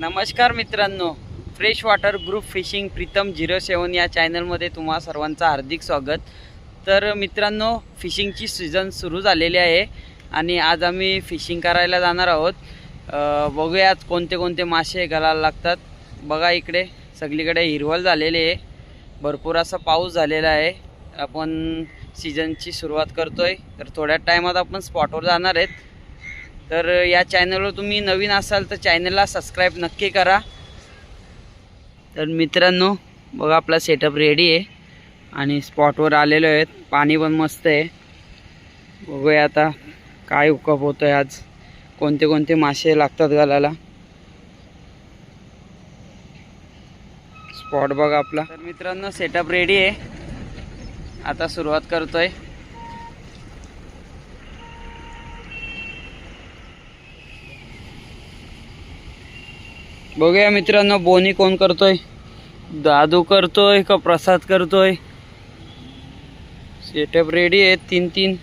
नमस्कार मित्रांनो fresh water group fishing Pritam zero seven या चॅनलमध्ये तुम्हा सर्वांचं हार्दिक स्वागत. तर मित्रांनो फिशिंगची सीझन सुरू झालेली आहे आणि आज आम्ही फिशिंग करायला जाणार आहोत. बघूयात कोणते कोणते मासे घालायला लागतात. बघा इकडे सगळीकडे हिरवळ झालेली आहे. भरपूर असा पाऊस झालेला आहे. आपण सीझनची सुरुवात आहे तर थोड्या टायमात आपण स्पॉटवर जाणार आहेत. तर या चॅनलवर तुम्ही नवीन असाल तर चॅनलला सबस्क्राईब नक्की करा. तर मित्रांनो बघा आपला सेटअप रेडी आहे. आणि स्पॉटवर आलेलो आहेत. पाणी पण मस्त आहे. बघूया आता काय उकप होतं आहे आज. कोणते कोणते मासे लागतात घालायला स्पॉट बघा आपला. तर मित्रांनो सेटअप रेडी आहे. आता सुरुवात करतोय. बघूया मित्रांनो बोनी कोण करतोय? दादू करतोय का प्रसाद करतोय? सेटअप रेडी आहे तीन तीन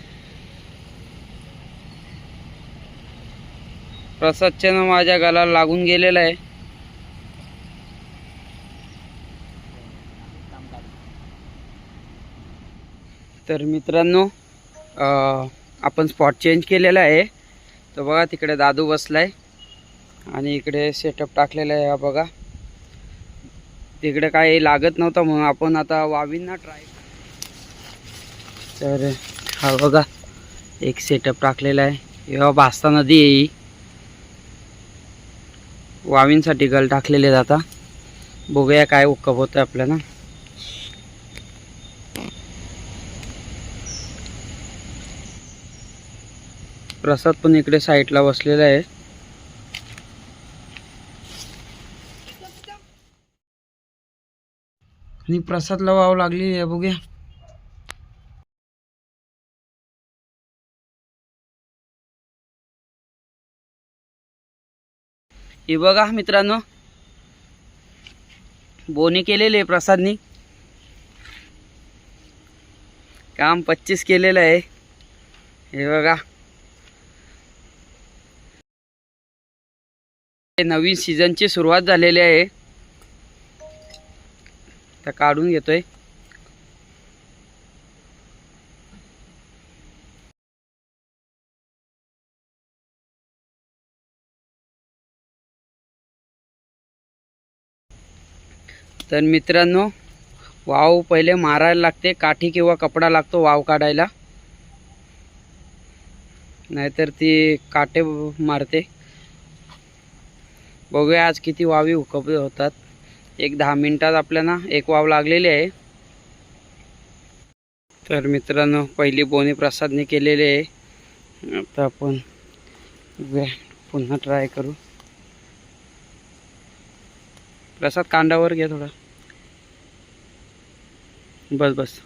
प्रसादच्या ना माझ्या गालाला लागून गेलेला आहे. तर मित्रांनो आपण स्पॉट चेंज केलेला आहे. तर बघा तिकडे दादू बसलाय. आणि इकडे सेटअप टाकलेला आहे हा बघा. तिकडे काही लागत नव्हतं म्हणून आपण आता वावींना ट्राय तर हा बघा एक सेटअप टाकलेला आहे. जेव्हा भास्ता नदी आहे ही. वावींसाठी गल टाकलेले आहेत आता. बघूया काय उक्कप होतं आपल्याला. प्रसाद पण इकडे साईडला बसलेला आहे. आणि प्रसादला वाव लागली आहे बघूया. हे बघा मित्रांनो बोनी केलेले आहे प्रसादनी. काम पच्चीस केलेलं आहे. हे बघा. हे नवीन सीझनची सुरुवात झालेली आहे. आता काढून घेतोय. तर मित्रांनो वाव पहिले मारायला लागते काठी किंवा कपडा लागतो वाव काढायला. नाहीतर ती काटे मारते. बघूया आज किती वावी हुकप होतात. एक दहा मिनटात आपल्याला एक वाव लागलेली आहे. तर मित्रांनो पहिली बोनी प्रसादने केलेली आहे. आता आपण पुन्हा ट्राय करू. प्रसाद कांडावर घ्या थोडा. बस बस.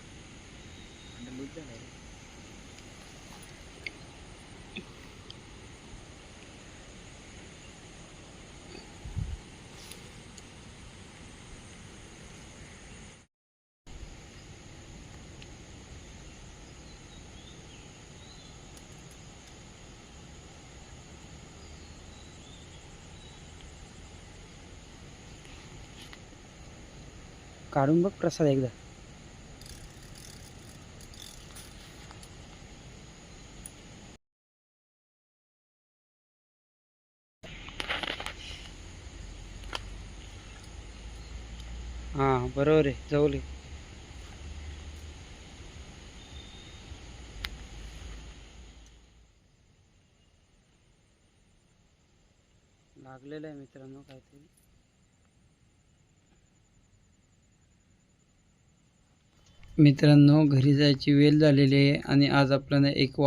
काढून बघ प्रसाद एकदा. हां बरोबर आहे जवळ आहे. लागलेलं आहे मित्रांनो काहीतरी. मित्रांनो घरी जायची वेळ झालेली आहे आणि आज आपल्याला एक वा